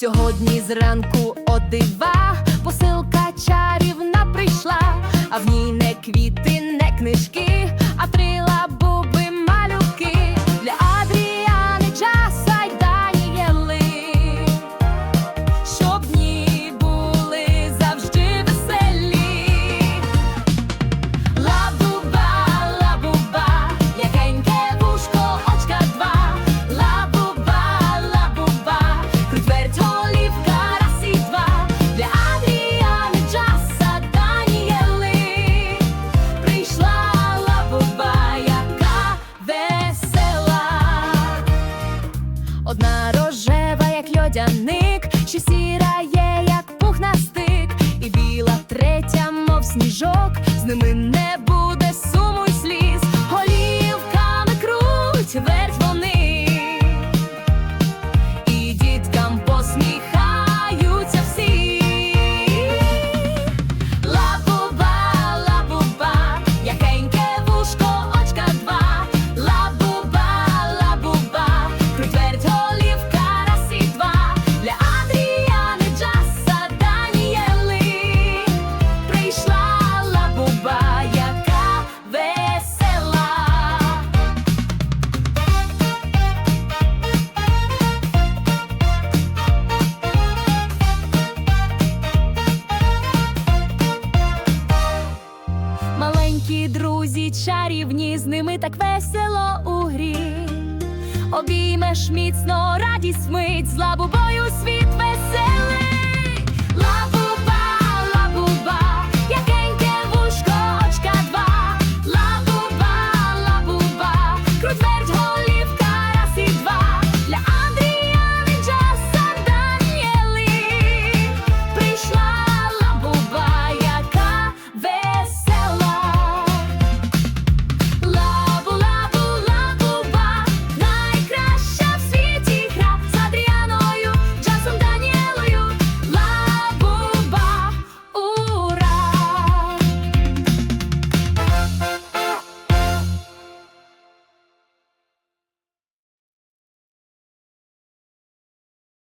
Сьогодні зранку о дива посилка чарівна прийшла, а в ній не квіти, не книжки, а три лабуби льодяник, ще сіра є, як пухнастик, і біла третя, мов сніжок, з ними не Маленькі друзі чарівні, з ними так весело у грі. Обіймеш міцно радість мить з лабубою